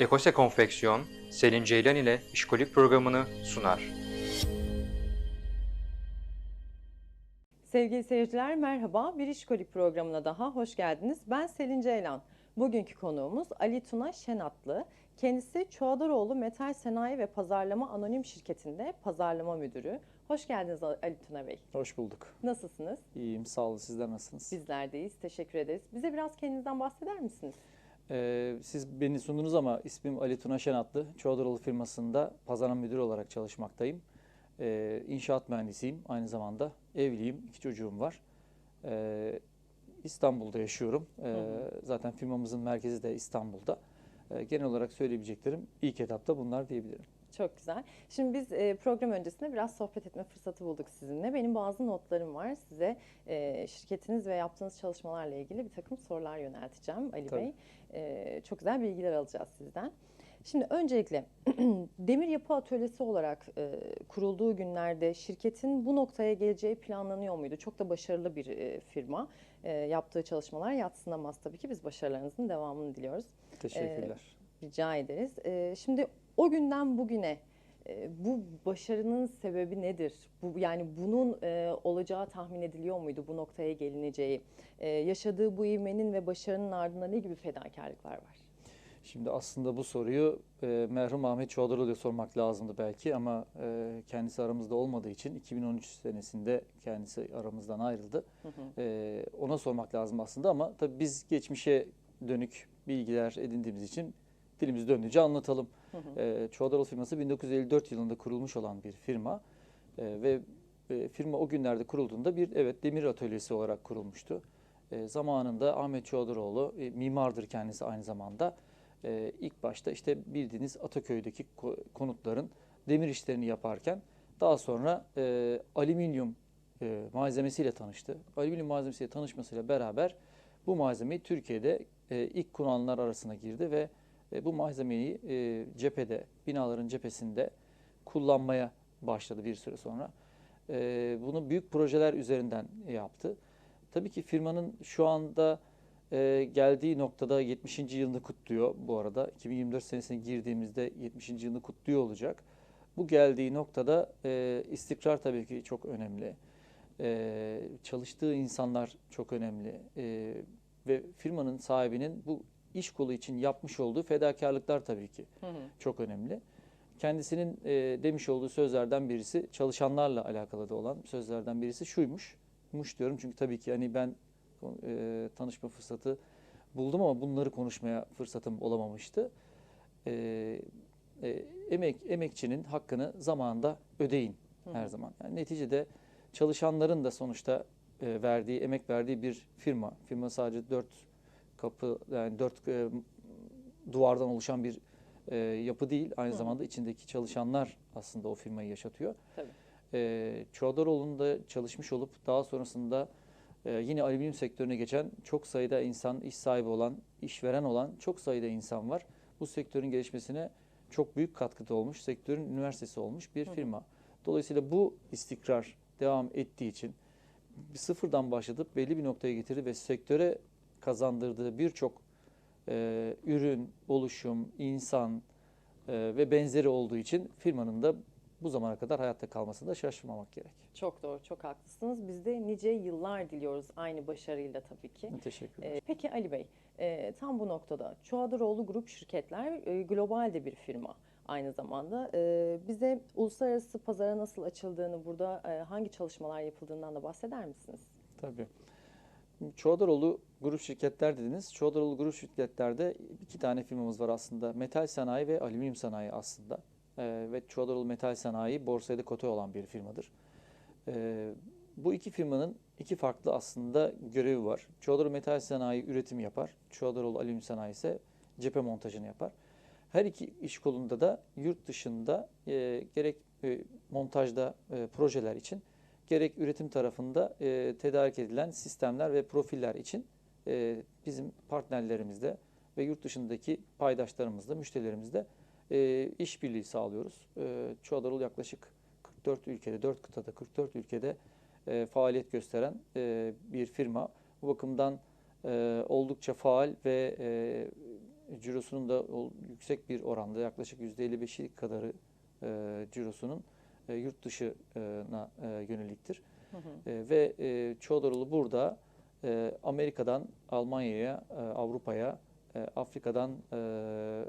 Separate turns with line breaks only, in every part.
Ekose Konfeksiyon, Selin Ceylan ile İşkolik programını sunar.
Sevgili seyirciler merhaba. Bir İşkolik programına daha hoş geldiniz. Ben Selin Ceylan. Bugünkü konuğumuz Ali Tuna Şenatlı. Kendisi Çoğadaroğlu Metal Sanayi ve Pazarlama Anonim Şirketi'nde pazarlama müdürü. Hoş geldiniz Ali Tuna Bey.
Hoş bulduk.
Nasılsınız?
İyiyim, sağ olun. Sizler nasılsınız?
Bizler deyiz. Teşekkür ederiz. Bize biraz kendinizden bahseder misiniz?
Ee, siz beni sundunuz ama ismim Ali Tuna Şenatlı. Çoğadaroğlu firmasında pazarlama müdürü olarak çalışmaktayım. Ee, inşaat mühendisiyim aynı zamanda. Evliyim, iki çocuğum var. Ee, İstanbul'da yaşıyorum. Ee, zaten firmamızın merkezi de İstanbul'da. Ee, genel olarak söyleyebileceklerim ilk etapta bunlar diyebilirim.
Çok güzel. Şimdi biz e, program öncesinde biraz sohbet etme fırsatı bulduk sizinle. Benim bazı notlarım var. Size e, şirketiniz ve yaptığınız çalışmalarla ilgili bir takım sorular yönelteceğim Ali
Tabii.
Bey. E, çok güzel bilgiler alacağız sizden. Şimdi öncelikle demir yapı atölyesi olarak e, kurulduğu günlerde şirketin bu noktaya geleceği planlanıyor muydu? Çok da başarılı bir e, firma. E, yaptığı çalışmalar yatsınamaz tabii ki. Biz başarılarınızın devamını diliyoruz.
Teşekkürler.
Rica ederiz. Ee, şimdi o günden bugüne e, bu başarının sebebi nedir? Bu yani bunun e, olacağı tahmin ediliyor muydu bu noktaya gelineceği? E, yaşadığı bu ivmenin ve başarının ardında ne gibi fedakarlıklar var?
Şimdi aslında bu soruyu e, merhum Ahmet Çoğdaroğlu'ya sormak lazımdı belki ama e, kendisi aramızda olmadığı için 2013 senesinde kendisi aramızdan ayrıldı. E, ona sormak lazım aslında ama tabii biz geçmişe dönük bilgiler edindiğimiz için dilimiz döndüğünce anlatalım. E, Çoğdaroğlu firması 1954 yılında kurulmuş olan bir firma E, ve e, firma o günlerde kurulduğunda bir evet demir atölyesi olarak kurulmuştu. E, zamanında Ahmet Çoğdaroğlu e, mimardır kendisi aynı zamanda. E, ilk başta işte bildiğiniz Ataköy'deki ko- konutların demir işlerini yaparken daha sonra e, alüminyum e, malzemesiyle tanıştı. Alüminyum malzemesiyle tanışmasıyla beraber bu malzemeyi Türkiye'de e, ilk kullananlar arasına girdi ve bu malzemeyi e, cephede, binaların cephesinde kullanmaya başladı bir süre sonra. E, bunu büyük projeler üzerinden yaptı. Tabii ki firmanın şu anda e, geldiği noktada 70. yılını kutluyor bu arada. 2024 senesine girdiğimizde 70. yılını kutluyor olacak. Bu geldiği noktada e, istikrar tabii ki çok önemli. Çalıştığı insanlar çok önemli. Ve firmanın sahibinin bu iş kolu için yapmış olduğu fedakarlıklar tabii ki çok önemli. Kendisinin e, demiş olduğu sözlerden birisi çalışanlarla alakalı da olan sözlerden birisi şuymuş. Muş diyorum çünkü tabii ki hani ben e, tanışma fırsatı buldum ama bunları konuşmaya fırsatım olamamıştı. E, e, emek emekçinin hakkını zamanında ödeyin her zaman. Yani neticede çalışanların da sonuçta e, verdiği, emek verdiği bir firma. Firma sadece dört kapı, yani dört e, duvardan oluşan bir e, yapı değil. Aynı
Hı.
zamanda içindeki çalışanlar aslında o firmayı yaşatıyor.
Tabii.
E, Çoğdaroğlu'nda çalışmış olup daha sonrasında e, yine alüminyum sektörüne geçen çok sayıda insan, iş sahibi olan, işveren olan çok sayıda insan var. Bu sektörün gelişmesine çok büyük katkıda olmuş, sektörün üniversitesi olmuş bir
Hı
firma. Dolayısıyla bu istikrar devam ettiği için sıfırdan başlatıp belli bir noktaya getirdi ve sektöre kazandırdığı birçok e, ürün, oluşum, insan e, ve benzeri olduğu için firmanın da bu zamana kadar hayatta kalmasında şaşırmamak gerek.
Çok doğru, çok haklısınız. Biz de nice yıllar diliyoruz aynı başarıyla tabii ki.
Teşekkürler.
Ee, Peki Ali Bey, e, tam bu noktada Çoğadaroğlu Grup Şirketler e, global de bir firma aynı zamanda. E, bize uluslararası pazara nasıl açıldığını, burada e, hangi çalışmalar yapıldığından da bahseder misiniz?
Tabii. Çoğdaroğlu grup şirketler dediniz. Çoğdaroğlu grup şirketlerde iki tane firmamız var aslında. Metal sanayi ve alüminyum sanayi aslında. Ee, ve Çoğdaroğlu Metal Sanayi borsaya kote olan bir firmadır. Ee, bu iki firmanın iki farklı aslında görevi var. Çoğdaroğlu Metal Sanayi üretim yapar. Çoğdaroğlu Alüminyum Sanayi ise cephe montajını yapar. Her iki iş kolunda da yurt dışında e, gerek e, montajda e, projeler için gerek üretim tarafında e, tedarik edilen sistemler ve profiller için e, bizim partnerlerimizle ve yurt dışındaki paydaşlarımızla, müşterilerimizle e, işbirliği sağlıyoruz. E, Çoğadaroğlu yaklaşık 44 ülkede, 4 kıtada 44 ülkede e, faaliyet gösteren e, bir firma. Bu bakımdan e, oldukça faal ve e, cirosunun da yüksek bir oranda yaklaşık %55'i kadarı e, cirosunun e, yurt dışına e, yöneliktir.
Hı hı.
E, ve e, Çoğdaroğlu burada e, Amerika'dan Almanya'ya, e, Avrupa'ya, e, Afrika'dan e,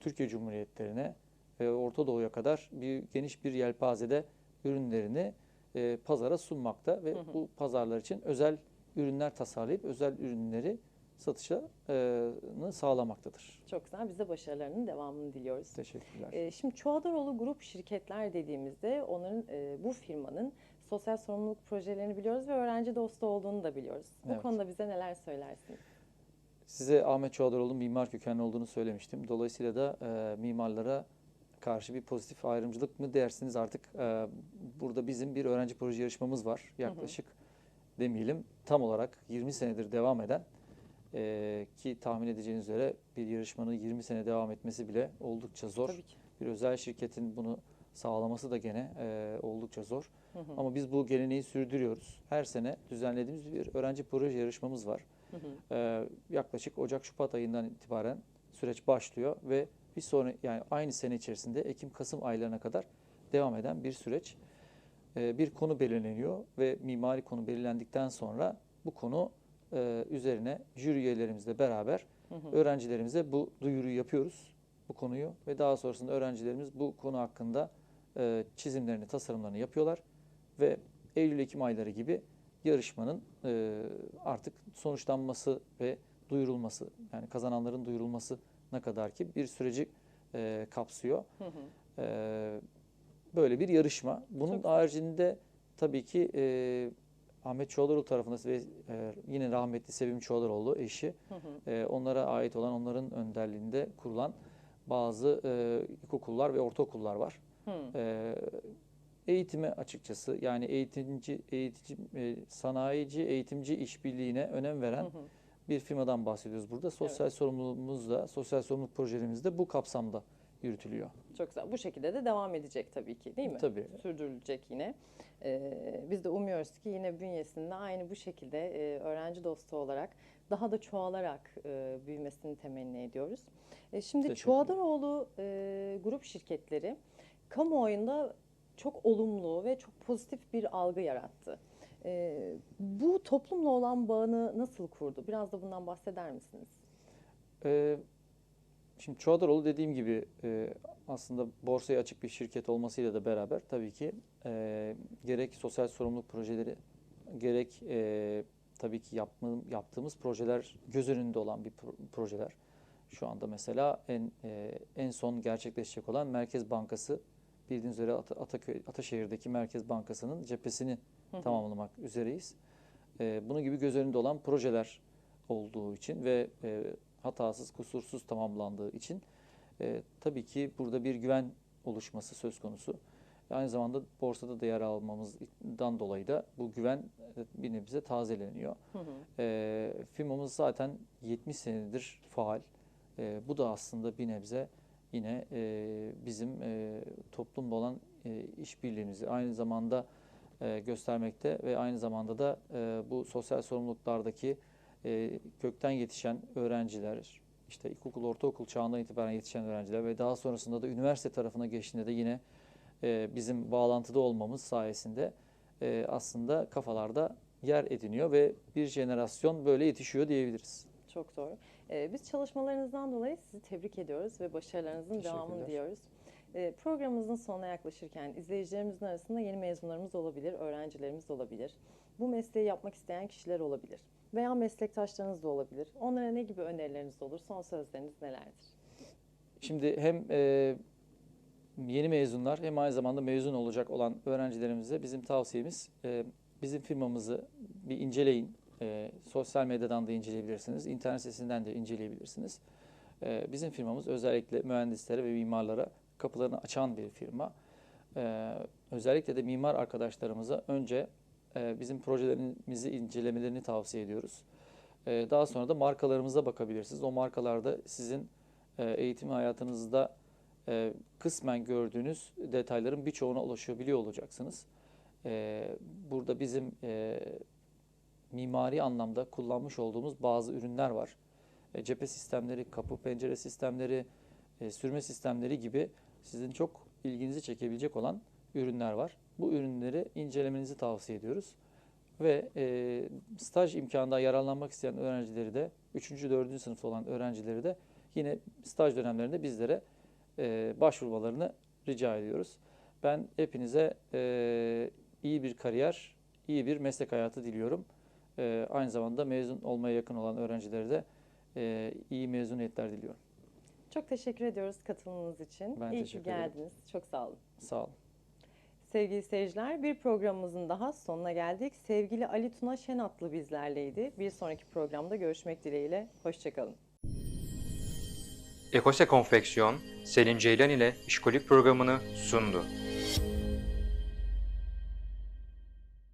Türkiye Cumhuriyetlerine ve Orta Doğu'ya kadar bir geniş bir yelpazede ürünlerini e, pazara sunmakta ve
Hı hı.
bu pazarlar için özel ürünler tasarlayıp özel ürünleri satışını sağlamaktadır.
Çok güzel. Biz de başarılarının devamını diliyoruz.
Teşekkürler.
Ee, Şimdi Çuadaroğlu Grup şirketler dediğimizde onların e, bu firmanın sosyal sorumluluk projelerini biliyoruz ve öğrenci dostu olduğunu da biliyoruz. Bu
Evet.
konuda bize neler söylersiniz?
Size Ahmet Çoğdaroğlu'nun mimar kökenli olduğunu söylemiştim. Dolayısıyla da e, mimarlara karşı bir pozitif ayrımcılık mı dersiniz artık e, burada bizim bir öğrenci proje yarışmamız var. Yaklaşık demeyelim tam olarak 20 senedir devam eden e, ki tahmin edeceğiniz üzere bir yarışmanın 20 sene devam etmesi bile oldukça zor.
Tabii ki.
Bir özel şirketin bunu sağlaması da gene e, oldukça zor.
Hı hı,
Ama biz bu geleneği sürdürüyoruz. Her sene düzenlediğimiz bir öğrenci proje yarışmamız var.
hı hı.
Ee, yaklaşık Ocak-Şubat ayından itibaren süreç başlıyor ve bir sonra yani aynı sene içerisinde Ekim-Kasım aylarına kadar devam eden bir süreç. Ee, bir konu belirleniyor ve mimari konu belirlendikten sonra bu konu e, üzerine jüri üyelerimizle beraber
Hı hı.
öğrencilerimize bu duyuruyu yapıyoruz bu konuyu ve daha sonrasında öğrencilerimiz bu konu hakkında e, çizimlerini, tasarımlarını yapıyorlar ve Eylül-Ekim ayları gibi yarışmanın e, artık sonuçlanması ve duyurulması yani kazananların duyurulmasına kadar ki bir süreci e, kapsıyor.
Hı hı.
E, böyle bir yarışma. Bunun
Çok-
haricinde tabii ki e, Ahmet Çoğdaroğlu tarafında ve e, yine rahmetli Sevim Çoğdaroğlu eşi
Hı hı.
e, onlara ait olan onların önderliğinde kurulan bazı e, ilkokullar ve ortaokullar var.
Hı.
E, eğitime açıkçası yani eğitimci, eğitici, e, sanayici, eğitimci işbirliğine önem veren
Hı hı.
bir firmadan bahsediyoruz burada. Sosyal sorumluluğumuz da, sosyal sorumluluk projelerimiz de bu kapsamda yürütülüyor.
Çok güzel. Bu şekilde de devam edecek tabii ki değil mi?
Tabii.
Sürdürülecek yine. Ee, biz de umuyoruz ki yine bünyesinde aynı bu şekilde e, öğrenci dostu olarak daha da çoğalarak e, büyümesini temenni ediyoruz. E, şimdi. Çuadaroğlu e, grup şirketleri kamuoyunda çok olumlu ve çok pozitif bir algı yarattı. E, bu toplumla olan bağını nasıl kurdu? Biraz da bundan bahseder misiniz?
Ee, şimdi Çoğdaroğlu dediğim gibi e, aslında borsaya açık bir şirket olmasıyla da beraber tabii ki e, gerek sosyal sorumluluk projeleri gerek e, tabii ki yapma- yaptığımız projeler göz önünde olan bir pro- projeler. Şu anda mesela en e, en son gerçekleşecek olan Merkez Bankası bildiğiniz üzere Ata- Ataköy Ataşehir'deki Merkez Bankası'nın cephesini
Hı hı.
tamamlamak üzereyiz. E, bunun gibi göz önünde olan projeler olduğu için ve e, hatasız, kusursuz tamamlandığı için e, tabii ki burada bir güven oluşması söz konusu. Aynı zamanda borsada değer almamızdan dolayı da bu güven e, bir nebze tazeleniyor.
Hı hı.
E, firmamız zaten 70 senedir faal. E, bu da aslında bir nebze yine e, bizim e, toplumla olan e, işbirliğimizi aynı zamanda e, göstermekte ve aynı zamanda da e, bu sosyal sorumluluklardaki e, kökten yetişen öğrenciler, işte ilkokul, ortaokul çağından itibaren yetişen öğrenciler ve daha sonrasında da üniversite tarafına geçtiğinde de yine e, bizim bağlantıda olmamız sayesinde e, aslında kafalarda yer ediniyor ve bir jenerasyon böyle yetişiyor diyebiliriz.
Çok doğru. Ee, biz çalışmalarınızdan dolayı sizi tebrik ediyoruz ve başarılarınızın devamını diliyoruz. Ee, programımızın sonuna yaklaşırken izleyicilerimizin arasında yeni mezunlarımız olabilir, öğrencilerimiz olabilir. Bu mesleği yapmak isteyen kişiler olabilir veya meslektaşlarınız da olabilir. Onlara ne gibi önerileriniz olur? Son sözleriniz nelerdir?
Şimdi hem e, yeni mezunlar hem aynı zamanda mezun olacak olan öğrencilerimize bizim tavsiyemiz e, bizim firmamızı bir inceleyin. E, sosyal medyadan da inceleyebilirsiniz, internet sitesinden de inceleyebilirsiniz. E, bizim firmamız özellikle mühendislere ve mimarlara kapılarını açan bir firma. E, özellikle de mimar arkadaşlarımıza önce bizim projelerimizi incelemelerini tavsiye ediyoruz. E, daha sonra da markalarımıza bakabilirsiniz. O markalarda sizin e, eğitim hayatınızda e, kısmen gördüğünüz detayların birçoğuna ulaşabiliyor olacaksınız. E, Burada bizim e, mimari anlamda kullanmış olduğumuz bazı ürünler var. cephe sistemleri, kapı pencere sistemleri, sürme sistemleri gibi sizin çok ilginizi çekebilecek olan ürünler var. Bu ürünleri incelemenizi tavsiye ediyoruz. Ve e, staj imkanından yararlanmak isteyen öğrencileri de 3. 4. sınıfta olan öğrencileri de yine staj dönemlerinde bizlere e, başvurmalarını rica ediyoruz. Ben hepinize e, iyi bir kariyer, iyi bir meslek hayatı diliyorum. E, aynı zamanda mezun olmaya yakın olan öğrencilere de e, iyi mezuniyetler diliyorum.
Çok teşekkür ediyoruz katılımınız için.
Ben
İyi ki
teşekkür ederim.
geldiniz. Çok sağ olun.
Sağ olun.
Sevgili seyirciler bir programımızın daha sonuna geldik. Sevgili Ali Tuna Şenatlı bizlerleydi. Bir sonraki programda görüşmek dileğiyle. Hoşçakalın.
Ekose Konfeksiyon, Selin Ceylan ile işkolik programını sundu.